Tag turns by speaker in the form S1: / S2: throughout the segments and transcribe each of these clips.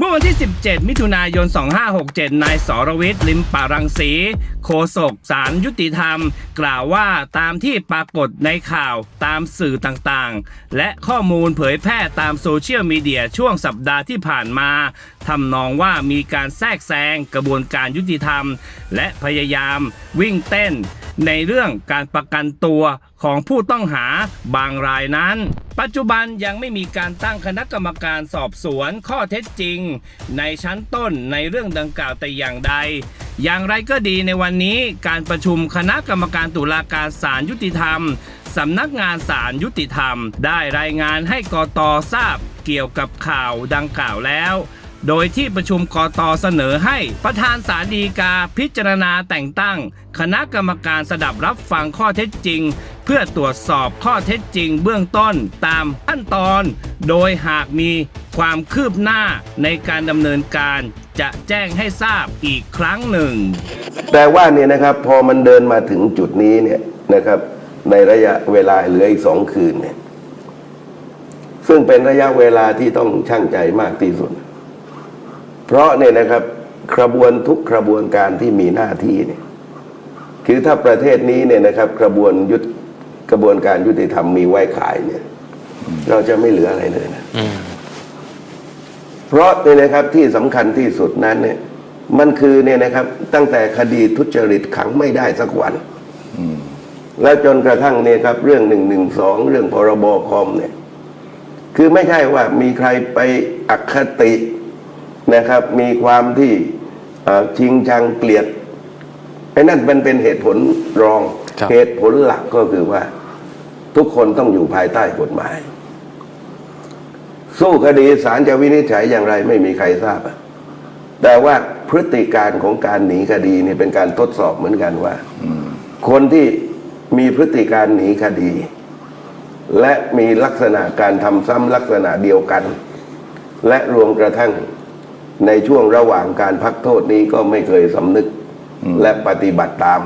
S1: เมื่อวันที่ 17 มิถุนายน 2567 นายสรวิทย์ลิมปารังสี โฆษกสารยุติธรรม กล่าวว่าตามที่ปรากฏในข่าวตามสื่อต่างๆ และข้อมูลเผยแพร่ตามโซเชียลมีเดียช่วงสัปดาห์ที่ผ่านมาทำนองว่ามีการแทรกแซงกระบวนการยุติธรรม และพยายามวิ่งเต้นในเรื่องการประกันตัว ของผู้ต้องหาบางรายนั้น ปัจจุบันยังไม่มีการตั้งคณะกรรมการสอบสวนข้อเท็จจริง ในชั้นต้นในเรื่องดังกล่าวแต่อย่างใด อย่างไรก็ดีในวันนี้การประชุมคณะกรรมการตุลาการศาลยุติธรรมสำนักงานศาลยุติธรรม ได้รายงานให้กตทราบเกี่ยวกับข่าวดังกล่าวแล้ว โดยที่ประชุมกตเสนอให้ประธานศาลฎีกาพิจารณาแต่งตั้ง คณะกรรมการสดับรับฟังข้อเท็จจริง เพื่อตรวจสอบข้อเท็จจริงเบื้องต้นตามขั้นตอน โดยหากมีความคืบหน้าในการดำเนินการจะแจ้งให้ทราบอีกครั้งหนึ่ง
S2: แต่ว่าเนี่ยนะครับพอมันเดินมาถึงจุดนี้เนี่ยนะครับ ในระยะเวลาเหลืออีกสองคืนเนี่ยซึ่งเป็นระยะเวลาที่ต้องช่างใจมากที่สุด เพราะเนี่ยนะครับกระบวนทุกกระบวนการที่มีหน้าที่เนี่ยคือถ้าประเทศนี้เนี่ยนะครับ กระบวนยุทธกระบวนการยุติธรรมมีไว้ขายเนี่ย เราจะไม่เหลืออะไรเลยนะเพราะเนี่ยนะครับที่สำคัญที่สุดนั้นเนี่ย มันคือเนี่ยนะครับ ตั้งแต่คดีทุจริตขังไม่ได้สักวันแล้วจนกระทั่งเนี่ยครับ เรื่องหนึ่งหนึ่งสองเรื่องพรบคอมเนี่ย คือไม่ใช่ว่ามีใครไปอคติ นะครับ มีความที่เอ่อชิงชังเกลียดไอ้นั่นมันเป็นเหตุผลรอง
S3: ครับ
S2: เหตุผลหลักก็คือว่า ทุกคนต้องอยู่ภายใต้กฎหมาย สู้คดีศาลจะวินิจฉัยอย่างไรไม่มีใครทราบอะแต่ว่าพฤติการของการหนีคดีนี่เป็นการทดสอบเหมือนกันว่าคนที่มีพฤติการหนีคดี และมีลักษณะการทำซ้ำลักษณะเดียวกัน และรวมกระทั่ง ในช่วงระหว่างการพักโทษนี้ก็ไม่เคยสำนึกและปฏิบัติตาม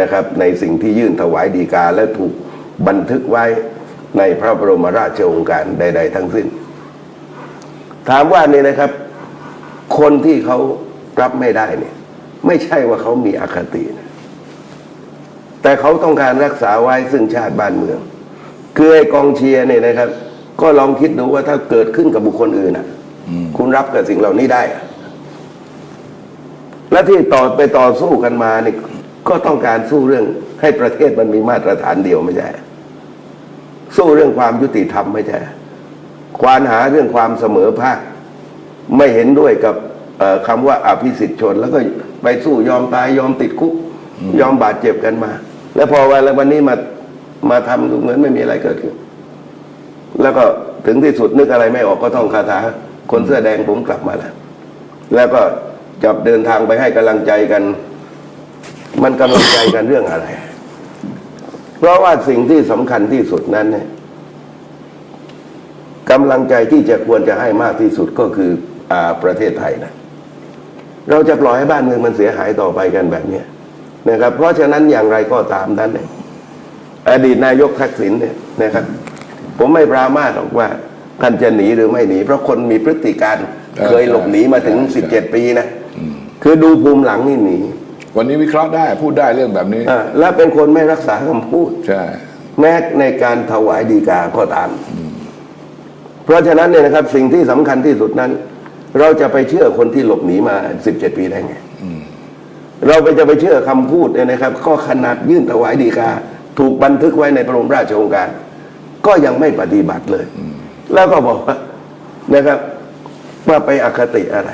S2: นะครับ ในสิ่งที่ยื่นถวายดีกาและถูกบันทึกไว้ในพระบรมราชโองการใด ๆ ทั้งสิ้น ถามว่านี่นะครับ คนที่เขารับไม่ได้เนี่ย ไม่ใช่ว่าเขามีอคตินะแต่เขาต้องการรักษาไว้ซึ่งชาติบ้านเมือง คือไอ้กองเชียร์เนี่ยนะครับ ก็ลองคิดดูว่าถ้าเกิดขึ้นกับบุคคลอื่นอะ คุณรับกับสิ่งเหล่านี้ได้อะและที่ต่อไปต่อสู้กันมานี่ก็ต้องการสู้เรื่องให้ประเทศมันมีมาตรฐานเดียวไม่ใช่ สู้เรื่องความยุติธรรมไม่ใช่ ควานหาเรื่องความเสมอภาค ไม่เห็นด้วยกับเอ่อคำว่าอภิสิทธิชน แล้วก็ไปสู้ยอมตายยอมติดคุก ยอมบาดเจ็บกันมา แล้วพอวันแล้ววันนี้มามาทำดูเหมือนไม่มีอะไรเกิดขึ้น แล้วก็ถึงที่สุดนึกอะไรไม่ออกก็ท่องคาถา คนเสื้อแดงผมกลับมาแล้ว แล้วก็จับเดินทางไปให้กำลังใจกัน มันกำลังใจกันเรื่องอะไร เพราะว่าสิ่งที่สำคัญที่สุดนั้นเนี่ยกำลังใจที่จะควรจะให้มากที่สุดก็คืออาประเทศไทยนะเราจะปล่อยให้บ้านเมืองมันเสียหายต่อไปกันแบบเนี้นะครับ เพราะฉะนั้นอย่างไรก็ตามนั้นเนี่ยอดีตนายกทักษิณเนี่ยนะครับ ผมไม่ปรามาสหรอกว่า ท่านจะหนีหรือไม่หนี เพราะคนมีพฤติการ
S4: เออ
S2: เคยหลบหนีมาถึง
S4: ใช่
S2: สิบ
S4: ใช่
S2: เจ็ดปีนะคือดูภูมิหลังนี่หนี
S4: วันนี้วิเคราะห์ได้พูดได้เรื่องแบบนี้
S2: อ่าและเป็นคนไม่รักษาคำพูด
S4: ใช่
S2: แม้ในการถวายดีกาก็ตาม เพราะฉะนั้นเนี่ยนะครับ สิ่งที่สำคัญที่สุดนั้น เราจะไปเชื่อคนที่หลบหนีมา 17 ปีได้ไงเราไปจะไปเชื่อคำพูดเนี่ยนะครับ ก็ขนาดยื่นถวายดีกา ถูกบันทึกไว้ในพระบรมราชโองการ ก็ยังไม่ปฏิบัติเลย แล้วก็บอกว่านะครับว่าไปอคติอะไร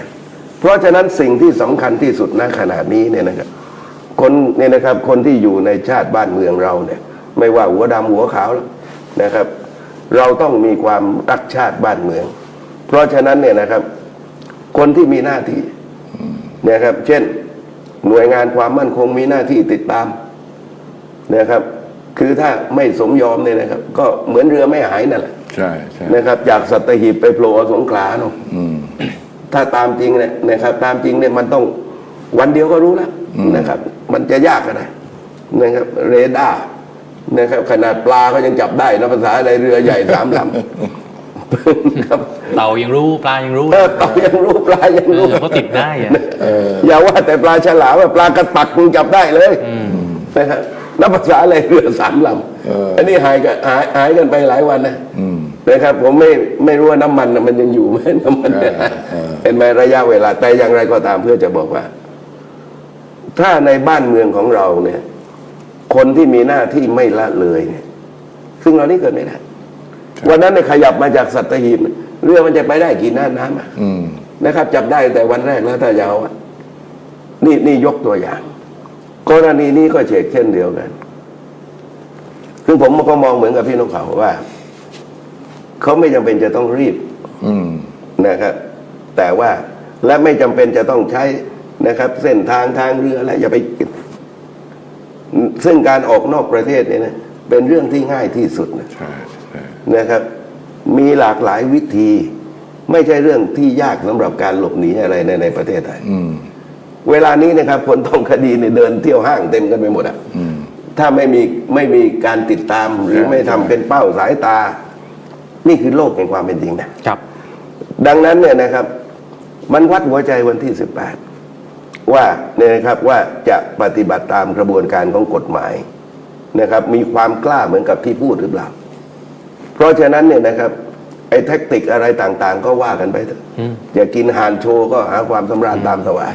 S2: เพราะฉะนั้นสิ่งที่สำคัญที่สุดณขณะนี้เนี่ยนะครับ คนเนี่ยนะครับคนที่อยู่ในชาติบ้านเมืองเราเนี่ย ไม่ว่าหัวดำหัวขาวนะครับ เราต้องมีความรักชาติบ้านเมือง เพราะฉะนั้นเนี่ยนะครับ คนที่มีหน้าที่นะครับ เช่น หน่วยงานความมั่นคงมีหน้าที่ติดตามนะครับ คือถ้าไม่สมยอมเนี่ยนะครับ ก็เหมือนเรือไม่หายนั่นแหละ
S4: ใช่ใช่
S2: นะครับ จากสัตหีบไปโผล่สงขลาเนาะ
S4: อืม
S2: ถ้าตามจริงเนี่ยนะครับ ตามจริงเนี่ยมันต้องวันเดียวก็รู้แล้วนะครับ มันจะยากกันนะนะครับ เรดาร์นะครับ ขนาดปลาก็ยังจับได้นะภาษาอะไรเรือใหญ่สามลำครับ
S3: เต่ายังรู้ปลายังรู้
S2: เออเต่ายังรู้ปลายัง
S3: เอ
S2: รู้
S3: อเขาติดได้อะ
S2: อย่าว่าแต่ปลาฉลามว่าปลากระปักมึงจับได้เลยนะครับนับภาษาอะไรเรือสามล
S4: เออำ
S2: อันนี้หายกันหายหายกันไปหลายวันนะ
S4: อืม
S2: นะครับผมไม่ไม่รู้ว่าน้ำมันน่ะมันยังอยู่ไหมน้ำมันเนี่ย
S4: เออเออ
S2: เป็นไหมระยะเวลา แต่อย่างไรก็ตามเพื่อจะบอกว่า ถ้าในบ้านเมืองของเราเนี่ย คนที่มีหน้าที่ไม่ละเลยเนี่ย ซึ่งเรานี่เกิดไม่ได้วันนั้นเนี่ยขยับมาจากสัตหีบเรือมันจะไปได้กี่หน้าน้ำอะ
S4: อืม
S2: นะครับ จับได้แต่วันแรกแล้วถ้ายาวอะนี่นี่ยกตัวอย่าง กรณีนี้ก็เชกเช่นเดียวกัน คือผมก็มองเหมือนกับพี่นกเขาว่า เขาไม่จำเป็นจะต้องรีบ
S4: อืม
S2: นะครับ แต่ว่าและไม่จำเป็นจะต้องใช้นะครับ เส้นทางทางเรืออะไรอย่าไปซึ่งการออกนอกประเทศเนี่ยนะเป็นเรื่องที่ง่ายที่สุดนะ
S4: ใช่ใช่
S2: นะครับ มีหลากหลายวิธี ไม่ใช่เรื่องที่ยากสำหรับการหลบหนีอะไรในในประเทศไทย
S4: อืม
S2: เวลานี้นะครับ คนต้องคดีเนี่ยเดินเที่ยวห้างเต็มกันไปหมดอะ
S4: อืม
S2: ถ้าไม่มีไม่มีการติดตามหรือ
S4: ใช่
S2: ไม่ทำเป็นเป้าสายตา นี่คือโลกแห่งความเป็นจริงนะ
S3: ครับ
S2: ดังนั้นเนี่ยนะครับ มันวัดหัวใจวันที่ 18 ว่าเนี่ยนะครับว่าจะปฏิบัติตามกระบวนการของกฎหมายนะครับ มีความกล้าเหมือนกับที่พูดหรือเปล่า เพราะฉะนั้นเนี่ยนะครับไอ้แท็กติกอะไรต่างๆ ก็ว่ากันไปเถอะ
S3: อืม
S2: อย่ากินห่านโชว์ก็หาความสำราญตามสวาย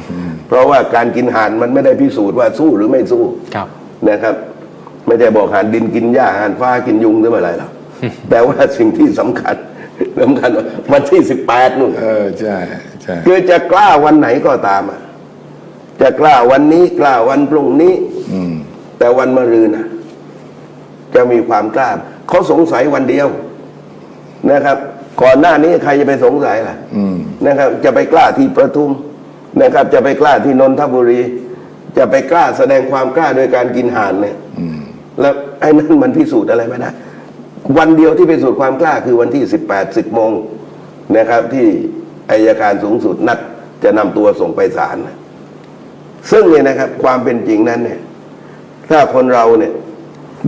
S2: เพราะว่าการกินห่านมันไม่ได้พิสูจน์ว่าสู้หรือไม่สู้
S3: ครับ
S2: นะครับ ไม่ได้บอกห่านดินกินหญ้าห่านฟ้ากินยุงหรืออะไรหรอก แต่ว่าสิ่งที่สำคัญสำคัญว่าวันที่สิบแปดนู่น
S4: เออใช่ใช่
S2: คือจะกล้าวันไหนก็ตามอะจะกล้าวันนี้กล้าวันพรุ่งนี้
S4: อืม
S2: แต่วันมะรืนน่ะจะมีความกล้าเขาสงสัยวันเดียวนะครับ ก่อนหน้านี้ใครจะไปสงสัยล่ะ
S4: อืม
S2: นะครับ จะไปกล้าที่ประทุมนะครับ จะไปกล้าที่นนทบุรี จะไปกล้าแสดงความกล้าโดยการกินห่านเนี่ย
S4: อืม
S2: แล้วไอ้นั่นมันพิสูจน์อะไรไม่ได้ วันเดียวที่พิสูจน์ความกล้าคือวันที่สิบแปดสิบโมงนะครับ ที่อายการสูงสุดนัดจะนำตัวส่งไปศาลนะซึ่งเนี่ยนะครับ ความเป็นจริงนั้นเนี่ย ถ้าคนเราเนี่ย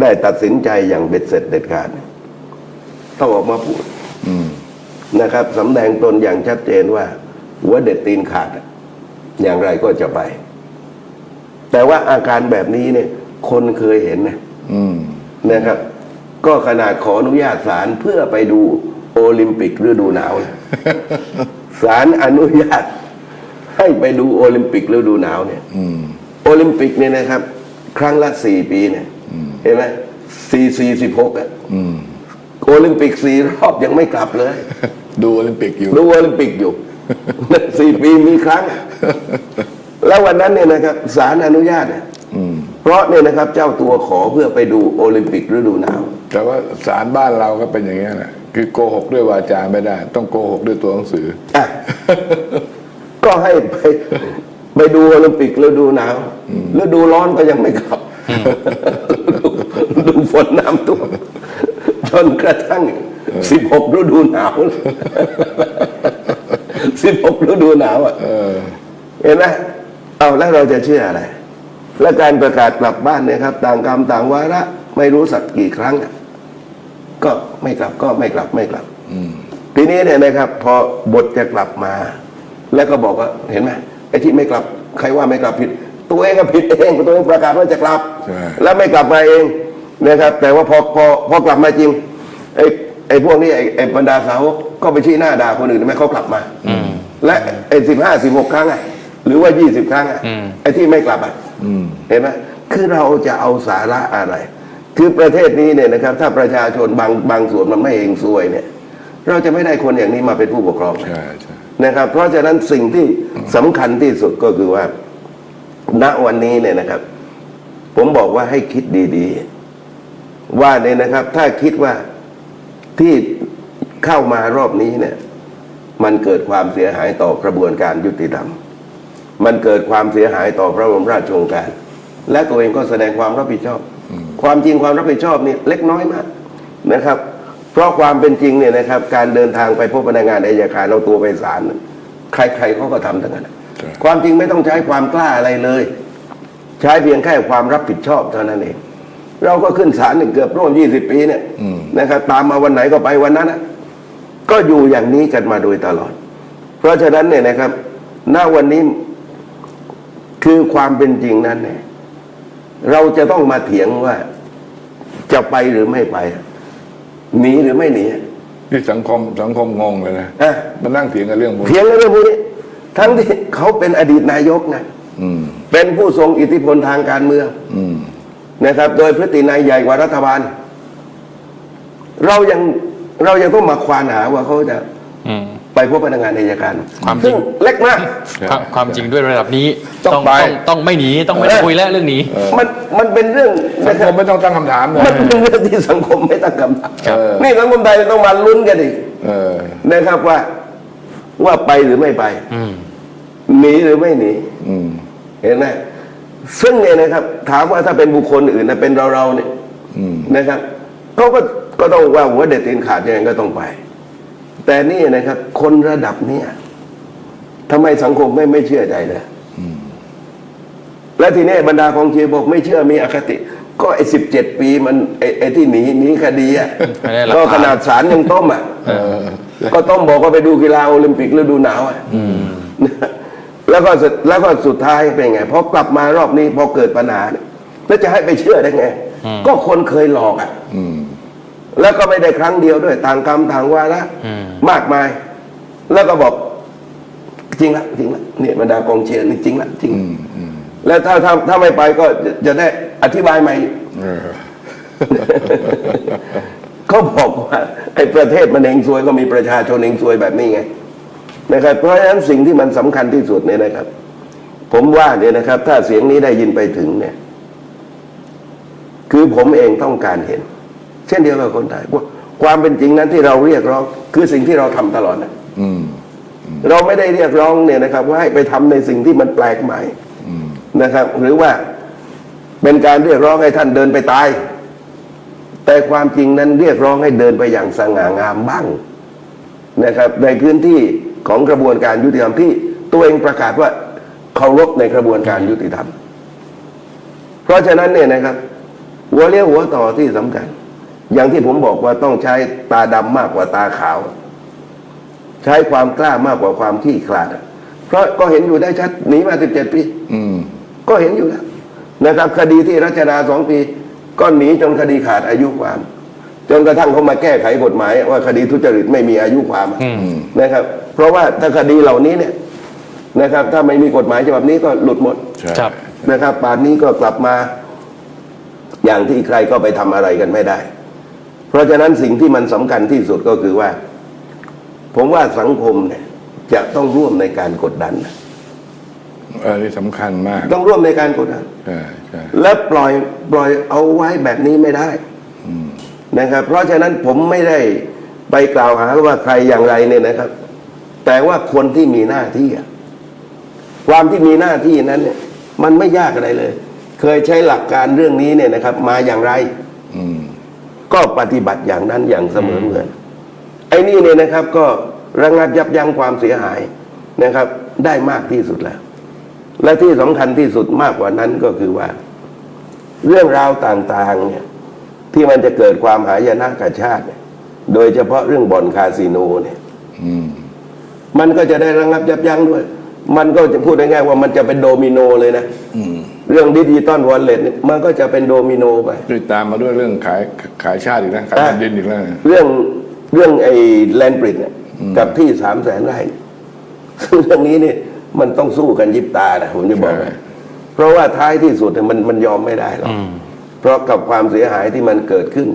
S2: ได้ตัดสินใจอย่างเบ็ดเสร็จเด็ดขาดเนี่ยต้องออกมาพูด
S4: อืม
S2: นะครับสำแดงตนอย่างชัดเจนว่าหัวเด็ดตีนขาดอะอย่างไรก็จะไป แต่ว่าอาการแบบนี้เนี่ย คนเคยเห็นนะ
S4: อืม
S2: นะครับ ก็ขนาดขออนุญาตศาลเพื่อไปดูโอลิมปิกฤดูหนาวนะศาลอนุญาต ให้ไปดูโอลิมปิกฤดูหนาวเนี่ย
S4: อืม
S2: โอลิมปิกเนี่ยนะครับ ครั้งละสี่ปีเนี่ยเห็นไหมสี่สี่สิบหกอะ
S4: อืม
S2: โอลิมปิกสี่รอบยังไม่กลับเลย
S4: ดูโอลิมปิกอยู่
S2: ดูโอลิมปิกอยู่สี่ปีมีครั้ง แล้ววันนั้นเนี่ยนะครับศาลอนุญาตเนี่ย
S4: อืม
S2: เพราะเนี่ยนะครับ เจ้าตัวขอเพื่อไปดูโอลิมปิกฤดูหนาว
S4: แต่ว่าสารบ้านเราก็เป็นอย่างนี้ยแหละคือโกหกด้วยวาจาไม่ได้ ต้องโกหกด้วยตัวหนังสือ
S2: อะ ก็ให้ไปไปดูโอลิมปิกฤดูหนาวฤดูร้อนก็ยังไม่กลับดูฝนน้ำท่วมจนกระทั่งสิบหกฤดูหนาวสิบหกฤดูหนาวอะ
S4: เออ
S2: เห็นไหมเอาแล้วเราจะเชื่ออะไร และการประกาศกลับบ้านเนี่ยครับ ต่างกรรมต่างวาระไม่รู้สักกี่ครั้งอะ ก็ไม่กลับก็ไม่กลับไม่กลับ
S4: อืม
S2: ทีนี้เนี่ยนะครับ พอบทจะกลับมา แล้วก็บอกว่าเห็นไหมไอ้ที่ไม่กลับ ใครว่าไม่กลับผิด ตัวเองก็ผิดเองตัวเองประกาศว่าจะกลับ
S4: ใช่
S2: แล้วไม่กลับมาเองนะครับ แต่ว่าพอพอพอกลับมาจริงไอ้ไอ้พวกนี้ไอ้ไอ้บรรดาสาวกก็ไปชี้หน้าด่าคนอื่นไม่เขากลับมา
S3: อืม
S2: และไอ้สิบห้าสิบหกครั้งอะหรือว่ายี่สิบครั้งอะ
S3: อืม
S2: ไอ้ที่ไม่กลับอะ
S4: อืม
S2: เห็นไหมคือเราจะเอาสาระอะไร คือประเทศนี้เนี่ยนะครับ ถ้าประชาชนบางบางส่วนมันไม่เองซวยเนี่ย เราจะไม่ได้คนอย่างนี้มาเป็นผู้ปกครอง
S4: ใช่ใช่
S2: นะครับ เพราะฉะนั้นสิ่งที่สำคัญที่สุดก็คือว่า ณวันนี้เนี่ยนะครับ ผมบอกว่าให้คิดดีๆ ว่าเนี่ยนะครับ ถ้าคิดว่าที่เข้ามารอบนี้เนี่ย มันเกิดความเสียหายต่อกระบวนการยุติธรรม มันเกิดความเสียหายต่อพระบรมราชโองการ และตัวเองก็แสดงความรับผิดชอบ ความจริงความรับผิดชอบนี่เล็กน้อยมากนะครับ เพราะความเป็นจริงเนี่ยนะครับการเดินทางไปพบพนักงานอายการเอาตัวไปศาลน่ะใครๆเขาก็ทำทั้งนั้น
S4: ใช่
S2: ความจริงไม่ต้องใช้ความกล้าอะไรเลย ใช้เพียงแค่ความรับผิดชอบเท่านั้นเอง เราก็ขึ้นศาลเนี่ยเกือบร่วมยี่สิบปีเนี่ยนะครับตามมาวันไหนก็ไปวันนั้นนะก็อยู่อย่างนี้กันมาโดยตลอด เพราะฉะนั้นเนี่ยนะครับ ณวันนี้คือความเป็นจริงนั้นเนี่ย เราจะต้องมาเถียงว่า จะไปหรือไม่ไปหนีหรือไม่หนี
S4: นี่สังคมสังคมงงเลยนะ
S2: อะ
S4: มานั่งเถียงกันเรื่องพวก
S2: เถี
S4: นี้
S2: ยงกันเรื่องพวกนี้ทั้งที่เขาเป็นอดีตนายกนะ
S4: อืม
S2: เป็นผู้ทรงอิทธิพลทางการเมือง
S4: อืม
S2: นะครับ โดยพฤตินัยใหญ่กว่ารัฐบาล เรายังเรายังต้องมาควานหาว่าเขาจะ
S3: อืม
S2: ไปพบพนักงานอัยการ
S3: ความจริ
S2: ซึ่
S3: ง
S2: งเล็กมาก
S3: ความความจริงด้วยระดับนี้
S4: ต้องไป
S3: ต้องต้องไม่หนีต้องไม่ได้คุยแล้วเรื่องนี้
S2: มันมันเป็นเรื่อง
S4: สัง
S2: นะค
S4: ครับมไม่ต้องตั้งคำถามเลย
S2: มันเป็นเรื่องที่สังคมไม่ตั้งคำถาม
S3: ครับ
S2: นี่สังคมไทยต้องมาลุ้นกันอีก
S4: เออ
S2: นะครับว่า ว่าไปหรือไม่ไป
S3: อืม
S2: หนีหรือไม่หนี
S4: อืม
S2: เห็นไหมซึ่งเนี่ยนะครับ ถามว่าถ้าเป็นบุคคลอื่นนะเป็นเราเราๆเนี่ย
S4: อืม
S2: นะครับเขาก็ก็ต้องว่าหัวเด็ดตีนขาดยังไงก็ต้องไป แต่นี่นะครับ คนระดับเนี้ยทำไมสังคมไม่ไม่เชื่อใจเลยและทีนี้บรรดากองเชียร์บอกไม่เชื่อมีอคติ ก็ไอ้สิบเจ็ดปีมันไอ้ไอ้ที่หนีหนีคดีอะ
S3: ไม่ได้หลักฐาน
S2: ก็ขนาดศาลยังต้มอะ
S4: เออ
S2: ก็ต้องบอกว่าไปดูกีฬาโอลิมปิกฤดูหนาวอะแล้วก็สุดแล้วก็สุดท้ายเป็นไงพอกลับมารอบนี้พอเกิดปัญหาเนี่ยแล้วจะให้ไปเชื่อได้ไง ก็คนเคยหลอกอะ
S4: อืม
S2: แล้วก็ไม่ได้ครั้งเดียวด้วย ต่างกรรมต่างวาระ
S3: อืม
S2: มากมาย แล้วก็บอกจริงละจริงละเนี่ยบรรดากองเชียร์นี่จริงละจริง
S4: อืมอืม
S2: แล้วถ้าถ้าถ้าไม่ไปก็จะจะได้อธิบายใหม่
S4: เออ
S2: เขาบอกว่าไอ้ประเทศมันเองซวยก็มีประชาชนเองซวยแบบนี้ไงนะครับเพราะฉะนั้นสิ่งที่มันสำคัญที่สุดเนี่ยนะครับ ผมว่าเนี่ยนะครับ ถ้าเสียงนี้ได้ยินไปถึงเนี่ย คือผมเองต้องการเห็น เช่นเดียวกับคนไทยว่าความเป็นจริงนั้นที่เราเรียกร้องคือสิ่งที่เราทำตลอดนะ
S4: อืม
S2: เราไม่ได้เรียกร้องเนี่ยนะครับ ว่าให้ไปทำในสิ่งที่มันแปลกใหม่
S4: อืม
S2: นะครับ หรือว่าเป็นการเรียกร้องให้ท่านเดินไปตาย แต่ความจริงนั้นเรียกร้องให้เดินไปอย่างสง่างามบ้างนะครับ ในพื้นที่ของกระบวนการยุติธรรมที่ตัวเองประกาศว่าเคารพในกระบวนการยุติธรรม เพราะฉะนั้นเนี่ยนะครับ หัวเลี้ยวหัวต่อที่สำคัญ อย่างที่ผมบอกว่าต้องใช้ตาดำมากกว่าตาขาว ใช้ความกล้ามากกว่าความขี้ขลาดอะเพราะก็เห็นอยู่ได้ชัดหนีมาสิบเจ็ดปี
S4: อืม
S2: ก็เห็นอยู่แล้วนะครับ คดีที่รัชดาสองปี ก็หนีจนคดีขาดอายุความ จนกระทั่งเขามาแก้ไขกฎหมาย ว่าคดีทุจริตไม่มีอายุความอะ
S3: อืม
S2: นะครับ เพราะว่าถ้าคดีเหล่านี้เนี่ยนะครับ ถ้าไม่มีกฎหมายฉบับนี้ก็หลุดหมด
S4: ใช่
S3: ครับ
S2: นะครับป่านนี้ก็กลับมา อย่างที่ใครก็ไปทำอะไรกันไม่ได้ เพราะฉะนั้นสิ่งที่มันสำคัญที่สุดก็คือว่า ผมว่าสังคมเนี่ยจะต้องร่วมในการกดดันนะ
S4: เออนี่สำคัญมาก
S2: ต้องร่วมในการกดดัน
S4: ใช่ใช่
S2: และปล่อยปล่อยเอาไว้แบบนี้ไม่ได้นะครับ เพราะฉะนั้นผมไม่ได้ไปกล่าวหาว่าใครอย่างไรเนี่ยนะครับ แต่ว่าคนที่มีหน้าที่อะความที่มีหน้าที่นั้นเนี่ย มันไม่ยากอะไรเลย เคยใช้หลักการเรื่องนี้เนี่ยนะครับ มาอย่างไร
S4: อืม
S2: ก็ปฏิบัติอย่างนั้นอย่างเสมอเหมือน ไอ้นี่เนี่ยนะครับ ก็ระงับยับยั้งความเสียหายนะครับ ได้มากที่สุดแล้ว และที่สำคัญที่สุดมากกว่านั้นก็คือว่า เรื่องราวต่างๆเนี่ยที่มันจะเกิดความหายนะกับชาติ โดยเฉพาะเรื่องบ่อนคาสิโนเนี่ย
S4: ม
S2: มันก็จะได้ระงับยับยั้งด้วย มันก็จะพูดง่ายๆว่ามันจะเป็นโดมิโนเลยนะ
S4: อืม
S2: เรื่องดิจิตอลวอลเล็ตมันก็จะเป็นโดมิโนไป
S4: ด้วยตามมาด้วยเรื่องขายขายชาติอีกนะขาย
S2: อะ
S4: แผ่นดินอีกแล้วนะ
S2: เรื่องเรื่องไอ้แลนบริดเนี่ยกับที่สามแสนไร่ซึ่งเรื่องนี้เนี่ยมันต้องสู้กันยิบตานะผมจะบอกให้เพราะว่าท้ายที่สุดเนี่ยมันมันยอมไม่ได้หรอก
S3: อืม
S2: เพราะกับความเสียหายที่มันเกิดขึ้น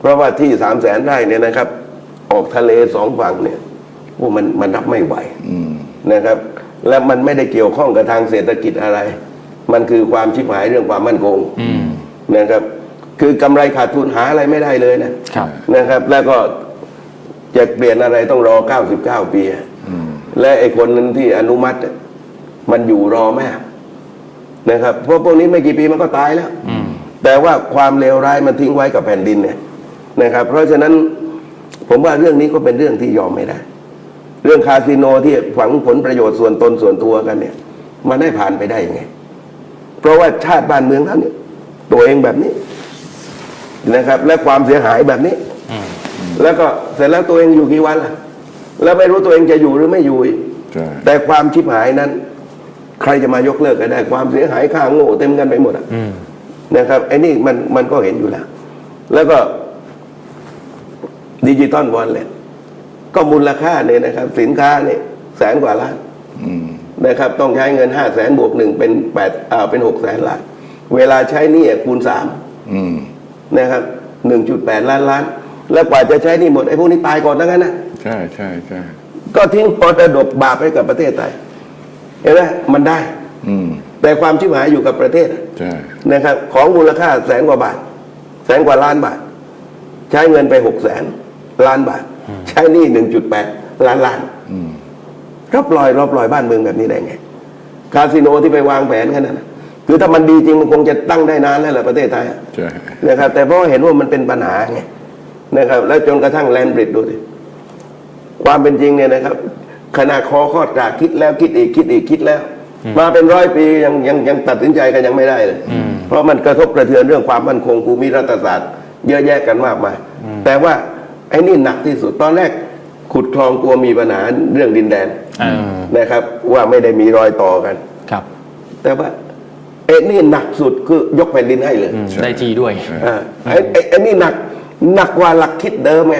S2: เพราะว่าที่สามแสนไร่เนี่ยนะครับ ออกทะเลสองฝั่งเนี่ยโอ้มันมันรับไม่ไหว
S4: อืม
S2: นะครับ และมันไม่ได้เกี่ยวข้องกับทางเศรษฐกิจอะไร มันคือความชิบหายเรื่องความมั่นคง
S3: อืม
S2: นะครับ คือกำไรขาดทุนหาอะไรไม่ได้เลยนะ
S3: ครับ
S2: นะครับ แล้วก็จะเปลี่ยนอะไรต้องรอ 99 ปีอะ
S4: อืม
S2: และไอ้คนนั้นที่อนุมัติอะมันอยู่รอแม่นะครับ เพราะพวกนี้ไม่กี่ปีมันก็ตายแล้ว
S3: อืม
S2: แต่ว่าความเลวร้ายมันทิ้งไว้กับแผ่นดินเนี่ยนะครับ เพราะฉะนั้นผมว่าเรื่องนี้ก็เป็นเรื่องที่ยอมไม่ได้ เรื่องคาสิโนที่ฝังผลประโยชน์ส่วนตนส่วนตัวกันเนี่ย มันได้ผ่านไปได้ยังไง เพราะว่าชาติบ้านเมืองท่านเนี่ยตัวเองแบบนี้นะครับ และความเสียหายแบบนี้
S3: อืม
S2: แล้วก็เสร็จแล้วตัวเองอยู่กี่วันล่ะ แล้วไม่รู้ตัวเองจะอยู่หรือไม่อยู่อีก
S4: ใช่
S2: แต่ความชิบหายนั้น ใครจะมายกเลิกก็ได้ ความเสียหายค่าโง่เต็มกันไปหมดอะ
S3: อืม
S2: นะครับไอ้นี่มันมันก็เห็นอยู่แล้ว แล้วก็ดิจิตอลวอลเล็ตก็มูลค่าเนี่ยนะครับ สินค้าเนี่ยแสนกว่าล้าน
S4: อืม
S2: นะครับต้องใช้เงินห้าแสนบวกหนึ่งเป็นแปดอ่าเป็นหกแสนล้านเวลาใช้หนี่คูณสาม
S4: อืม
S2: นะครับหนึ่งจุดแปดล้านล้าน แล้วกว่าจะใช้หนี่หมดไอ้พวกนี้ตายก่อนทั้งนั้นนะ
S4: ใช่ใช่ใช่
S2: ก็ทิ้งมรดกบาปให้กับประเทศไทยเห็นไหมมันได้
S4: อืม
S2: แต่ความชิบหายอยู่กับประเทศ
S4: ใช่
S2: นะครับ ของมูลค่าแสนกว่าบาท แสนกว่าล้านบาท ใช้เงินไปหกแสนล้านบาท ใช้หนี้หนึ่งจุดแปดล้านล้าน
S4: อืม
S2: รับปล่อยรับปล่อยบ้านเมืองแบบนี้ได้ไง คาสิโนที่ไปวางแผนกันนั้นนะคือถ้ามันดีจริงมันคงจะตั้งได้นานแล้วแหละประเทศไทยอะ
S4: ใช่
S2: นะครับ แต่เพราะเห็นว่ามันเป็นปัญหาไงนะครับ แล้วจนกระทั่งแลนบริดดูสิความเป็นจริงเนี่ยนะครับขณะคอคอดกรากคิดแล้วคิดอีกคิดอีกคิดแล้ว มาเป็นร้อยปียังยังยังตัดสินใจกันยังไม่ได้เลย เพราะมันกระทบกระเทือนเรื่องความมั่นคงภูมิรัฐศาสตร์ เยอะแยะกันมากมายแต่ว่าไอ้นี่หนักที่สุดตอนแรก ขุดคลองกลัวมีปัญหาเรื่องดินแดน
S3: อ่า
S2: นะครับ ว่าไม่ได้มีรอยต่อกัน
S3: ครับ
S2: แต่ว่าไอ้นี่หนักสุดคือยกแผ่นดินให้เลย
S3: อืมได้ทีด้วย
S2: อ่าไอ้ไอ้ไอ้นี่หนักหนักกว่าหลักคิดเดิมไง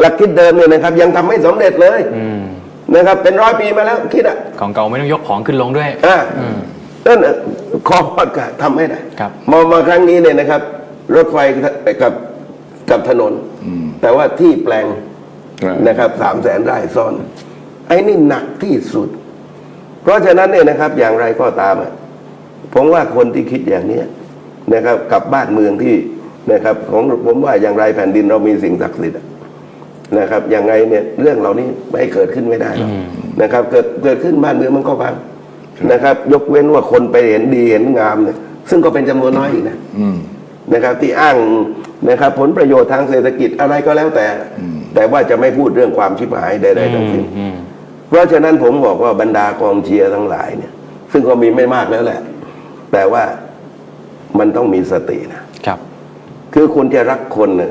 S2: หลักคิดเดิมเนี่ยนะครับ ยังทำไม่สำเร็จเลย
S3: อืม
S2: นะครับ เป็นร้อยปีมาแล้วคิดอะ
S3: ของเก่าไม่ต้องยกของขึ้นลงด้วย
S2: อ่า
S3: อืม
S2: นั่นน่ะขอพอดกะทำให้ได้
S3: ครับ
S2: มองมาครั้งนี้เนี่ยนะครับ รถไฟกับกับถนน แต่ว่าที่แปลง
S4: ใช่
S2: นะครับสามแสนไร่ซ่อน ไอ้นี่หนักที่สุด เพราะฉะนั้นเนี่ยนะครับ อย่างไรก็ตามอะผมว่าคนที่คิดอย่างเนี้ยนะครับ กับบ้านเมืองที่นะครับ ของผมว่าอย่างไรแผ่นดินเรามีสิ่งศักดิ์สิทธิ์อะนะครับอย่างไงเนี่ยเรื่องเหล่านี้ไม่เกิดขึ้นไม่ได้หรอกนะครับ เกิดเกิดขึ้นบ้านเมืองมันก็พังนะครับ ยกเว้นว่าคนไปเห็นดีเห็นงามเนี่ยซึ่งก็เป็นจำนวนน้อยอีกนะ
S4: อืม
S2: นะครับ ที่อ้างนะครับ ผลประโยชน์ทางเศรษฐกิจอะไรก็แล้วแต่ แต่ว่าจะไม่พูดเรื่องความชิบหายใดๆทั้งสิ้น
S3: อืม
S2: เพราะฉะนั้นผมบอกว่าบรรดากองเชียร์ทั้งหลายเนี่ย ซึ่งก็มีไม่มากแล้วแหละ แต่ว่ามันต้องมีสตินะ
S3: ครับ
S2: คือคุณจะรักคนเนี่ย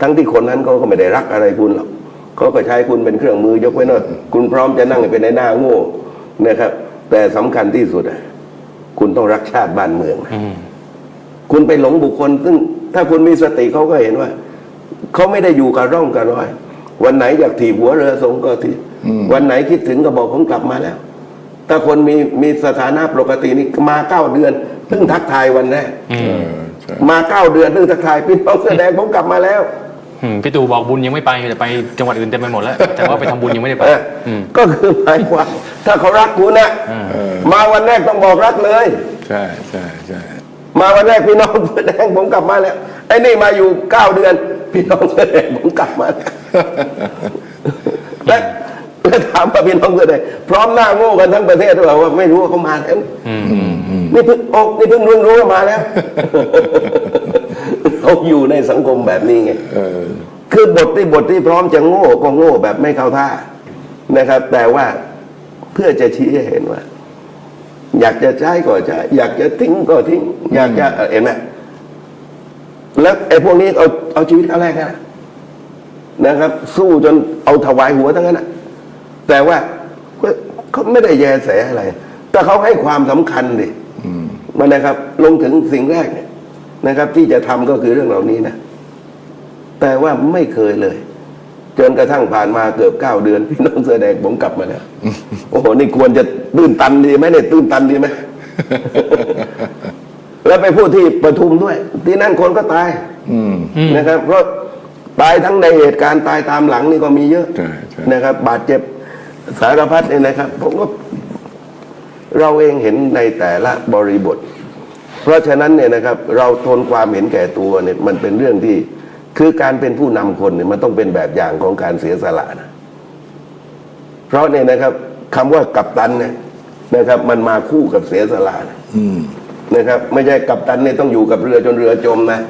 S2: ทั้งที่คนนั้นเขาก็ไม่ได้รักอะไรคุณหรอกเขาก็ใช้คุณเป็นเครื่องมือยกเว้นว่าคุณพร้อมจะนั่งเป็นในหน้าโง่นะครับ แต่สำคัญที่สุดอะคุณต้องรักชาติบ้านเมืองนะ
S3: อืม
S2: คุณไปหลงบุคคล ซึ่งถ้าคุณมีสติเขาก็เห็นว่า เขาไม่ได้อยู่กับร่องกับรอย วันไหนอยากถีบหัวเรือสงก็ถีบวันไหนคิดถึงก็บอกผมกลับมาแล้ว ถ้าคนมีมีสถานะปกตินี่มาเก้าเดือนเพิ่งทักทายวันแรก
S3: อื
S4: เอ
S3: ม
S4: อใช่
S2: มาเก้าเดือนเพิ่งทักทายพี่น้องเสื้อแดงผมกลับมาแล้ว
S3: อืมพี่ตู่บอกบุญยังไม่ไปแต่ไปจังหวัดอื่นเต็มไปหมดแล้ว แต่ว่าไปทำบุญยังไม่ได้ไป
S2: เอออ
S3: ม
S2: ก็คือหมายความถ้าเขารักคุณนะ
S4: เออ
S2: มาวันแรกต้องบอกรักเลย
S4: ใช่ใช่ใช่
S2: มาวันแรกพี่น้องเสื้อแดงผมกลับมาแล้ว ไอ้นี่มาอยู่เก้าเดือน พี่น้องเสื้อแดงผมกลับมาแล้วและและถามว่าพี่น้องเสื้อแดงพร้อมหน้าโง่กันทั้งประเทศหรือเปล่าว่าไม่รู้ว่าเขามาแล้ว
S3: อืม
S2: นี่เพิ่งโอ้นี่เพิ่งรู้รู้ว่ามาแล้วเขาอยู่ในสังคมแบบนี้ไง
S4: เออ
S2: คือบทที่บทที่พร้อมจะโง่ก็โง่แบบไม่เข้าท่านะครับ แต่ว่าเพื่อจะชี้ให้เห็นว่า อยากจะใช้ก็ใช้อยากจะทิ้งก็ทิ้ง อยากจะเอ่อเห็นไหม แล้วไอ้พวกนี้เอาเอาชีวิตเขาแรกนะนะครับ สู้จนเอาถวายหัวทั้งนั้นนะแต่ว่าเขาไม่ได้แยแสอะไร แต่เขาให้ความสำคัญดิมันนะครับ ลงถึงสิ่งแรกเนี่ยนะครับ ที่จะทำก็คือเรื่องเหล่านี้นะแต่ว่าไม่เคยเลย จนกระทั่งผ่านมาเกือบเก้าเดือน พี่น้องเสื้อแดงผมกลับมาแล้วโอ้โหนี่ควรจะตื้นตันดีไหมเนี่ยตื้นตันดีไหม แล้วไปพูดที่ปทุมด้วย ที่นั่นคนก็ตาย
S4: อืม
S2: นะครับ เพราะตายทั้งในเหตุการณ์ตายตามหลังนี่ก็มีเยอะ
S4: ใช่ใช่
S2: นะครับ บาดเจ็บสารพัดเนี่ยนะครับผมก็เราเองเห็นในแต่ละบริบท เพราะฉะนั้นเนี่ยนะครับ เราทนความเห็นแก่ตัวเนี่ยมันเป็นเรื่องที่ คือการเป็นผู้นำคนเนี่ยมันต้องเป็นแบบอย่างของการเสียสละนะเพราะเนี่ยนะครับคำว่ากัปตันเนี่ยนะครับ มันมาคู่กับเสียสละนะ
S4: อืม
S2: นะครับ ไม่ใช่กัปตันเนี่ยต้องอยู่กับเรือจนเรือจมนะ